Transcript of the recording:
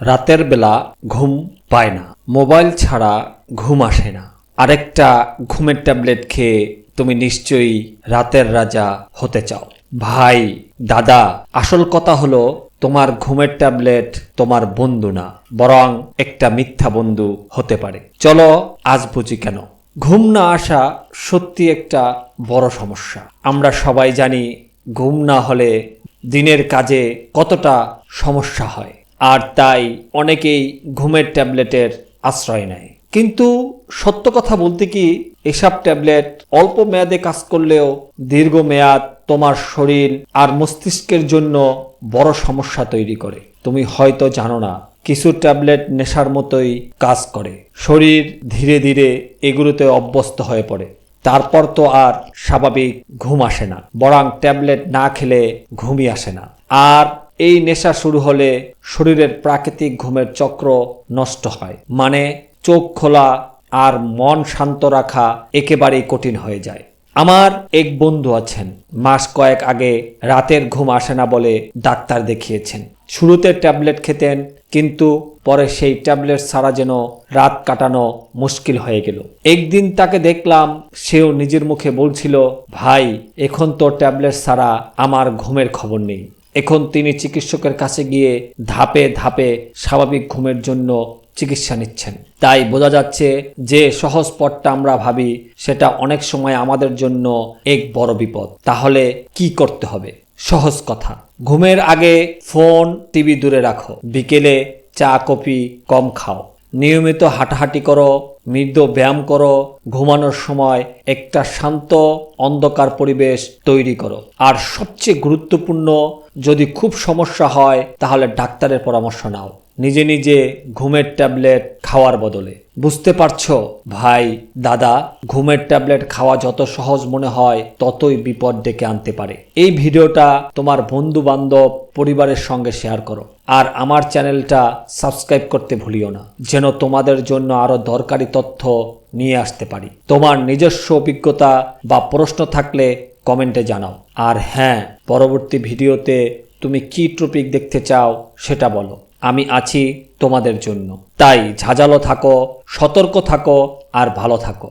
রাতের বেলা ঘুম পায় না। মোবাইল ছাড়া ঘুম আসে না। আরেকটা ঘুমের ট্যাবলেট খেয়ে তুমি নিশ্চয়ই রাতের রাজা হতে চাও। ভাই, দাদা, আসল কথা হলো তোমার ঘুমের ট্যাবলেট তোমার বন্ধু না, বরং একটা মিথ্যা বন্ধু হতে পারে। চলো আজ বুঝি কেন। ঘুম না আসা সত্যি একটা বড় সমস্যা। আমরা সবাই জানি ঘুম না হলে দিনের কাজে কতটা সমস্যা হয়। আর তাই অনেকেই ঘুমের ট্যাবলেটের আশ্রয় নেয়। কিন্তু সত্য কথা বলতে কি, এসব ট্যাবলেট অল্প মেয়াদে কাজ করলেও দীর্ঘ মেয়াদ তোমার শরীর আর মস্তিষ্কের জন্য বড় সমস্যা তৈরি করে। তুমি হয়তো জানো না, কিছু ট্যাবলেট নেশার মতোই কাজ করে। শরীর ধীরে ধীরে এগুলোতে অভ্যস্ত হয়ে পড়ে। তারপর তো আর স্বাভাবিক ঘুম আসে না, বরং ট্যাবলেট না খেলে ঘুমই আসে না। আর এই নেশা শুরু হলে শরীরের প্রাকৃতিক ঘুমের চক্র নষ্ট হয়। মানে চোখ খোলা আর মন শান্ত রাখা একেবারেই কঠিন হয়ে যায়। আমার এক বন্ধু আছেন। মাস কয়েক আগে রাতের ঘুম আসে না বলে ডাক্তার দেখিয়েছেন। শুরুতে ট্যাবলেট খেতেন, কিন্তু পরে সেই ট্যাবলেট ছাড়া যেন রাত কাটানো মুশকিল হয়ে গেল। একদিন তাকে দেখলাম, সেও নিজের মুখে বলছিল, ভাই, এখন তো ট্যাবলেট ছাড়া আমার ঘুমের খবর নেই। এখন তিনি চিকিৎসকের কাছে গিয়ে ধাপে ধাপে স্বাভাবিক ঘুমের জন্য চিকিৎসা নিচ্ছেন। তাই বোঝা যাচ্ছে যে সহজ পথটা আমরা ভাবি, সেটা অনেক সময় আমাদের জন্য এক বড় বিপদ। তাহলে কি করতে হবে? সহজ কথা। ঘুমের আগে ফোন, টিভি দূরে রাখো। বিকেলে চা, কফি কম খাও। নিয়মিত হাঁটাহাঁটি করো মৃদু ব্যায়াম করো, ঘুমানোর সময় একটা শান্ত, অন্ধকার পরিবেশ তৈরি করো। আর সবচেয়ে গুরুত্বপূর্ণ, যদি খুব সমস্যা হয়, তাহলে ডাক্তারের পরামর্শ নাও। নিজে নিজে ঘুমের ট্যাবলেট খাওয়ার বদলে। বুঝতে পারছ? ভাই, দাদা, ঘুমের ট্যাবলেট খাওয়া যত সহজ মনে হয়, ততই বিপদ ডেকে আনতে পারে। এই ভিডিওটা তোমার বন্ধু বান্ধব পরিবারের সঙ্গে শেয়ার করো। আর আমার চ্যানেলটা সাবস্ক্রাইব করতে ভুলিও না। যেন তোমাদের জন্য আরও দরকারি তথ্য নিয়ে আসতে পারি। তোমার নিজস্ব অভিজ্ঞতা বা প্রশ্ন থাকলে কমেন্টে জানাও। আর হ্যাঁ পরবর্তী ভিডিওতে তুমি কি টপিক দেখতে চাও সেটা বলো। আমি আছি তোমাদের জন্য। তাই ঝাঁঝালো থাকো, সতর্ক থাকো আর ভালো থাকো।